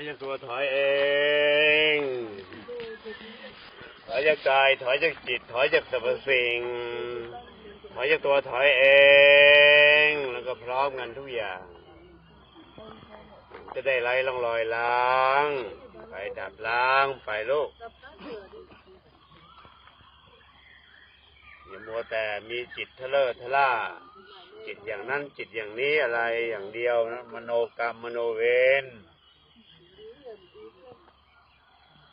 อยจากตัวถอยเอง ถอยจากกาย ถอยจากจิต ถอยจากสรรพสิ่ง ถอยจากตัวถอยเอง แล้วก็พร้อมกันทุกอย่าง จะได้ไล่ล่องลอยล้าง ไปดับล้าง ไปลูกอย่ามัวแต่มีจิตทะเลอะทะล่าจิตอย่างนั้นจิตอย่างนี้อะไรอย่างเดียวนะมโนกรรมมโนเวร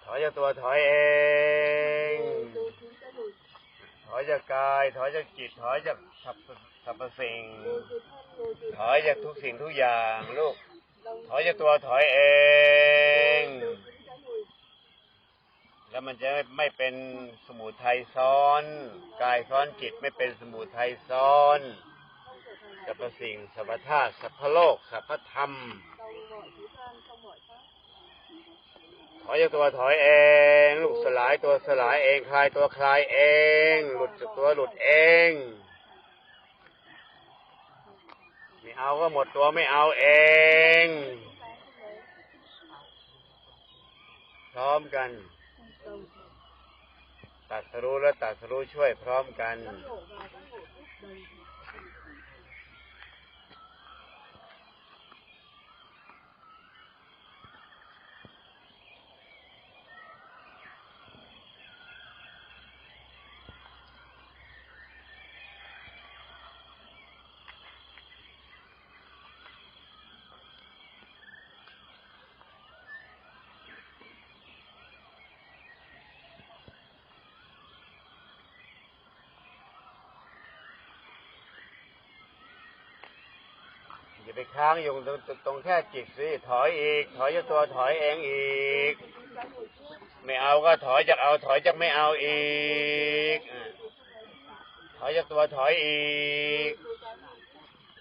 ถอยจากตัวถอยเอง ถอยจากกาย ถอยจากจิต ถอยจากสรรพสรรพสิ่ง ถอยจากทุกสิ่งทุกอย่างลูก ถอยจากตัวถอยเอง แล้วมันจะไม่เป็นสมุทัยซ้อน กายซ้อนจิตไม่เป็นสมุทัยซ้อนสรรพสิ่งสรรพธาตุสรรพโลกสรรพธรรม ถอยจากตัวถอยเอง ลูกสลายตัวสลายเองคลายตัวคลายเอง หลุดจากตัวหลุดเองไม่เอาก็หมดตัวไม่เอาเองพร้อมกัน ตัดสรู้และตัดสรู้ช่วยพร้อมกัน ไปค้างอยู่ตรงตรงแค่จิตสิถอยอีก ถอยจากตัวถอยเองอีก ไม่เอาก็ถอยจากเอาถอยจากไม่เอาอีกถอยจากตัวถอยอีก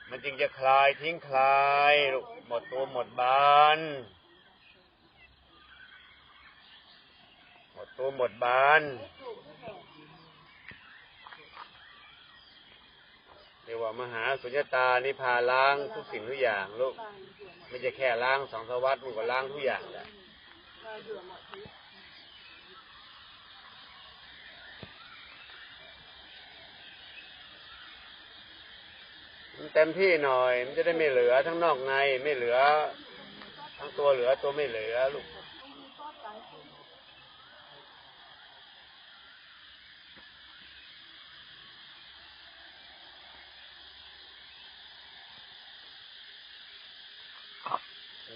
มันจึงจะคลายทิ้งคลายลูกหมดตัวหมดบาน หมดตัวหมดบาน เรียกว่ามหาสุญญตานิพาล้างทุกสิ่งทุกอย่างลูกไม่ใช่แค่ล้างสองสวัสดิ์มันก็ล้างทุกอย่างแหละมันเต็มที่หน่อย มันจะได้ไม่เหลือทั้งนอกในไม่เหลือ ทั้งตัวเหลือตัวไม่เหลือลูก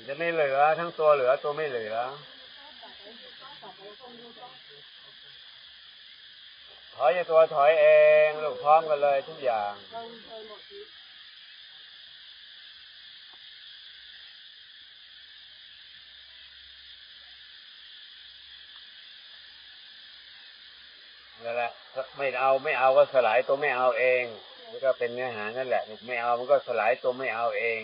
มันจะไม่เหลือทั้งตัวเหลือตัวไม่เหลือ ถอยจาตัวถอยเองลูกพร้อมกันเลยทุกอย่างนั่นแหละไม่เอาไม่เอาก็สลายตัวไม่เอาเองมันก็เป็นเนื้อหานั่นแหละ ไม่เอามันก็สลายตัวไม่เอาเอง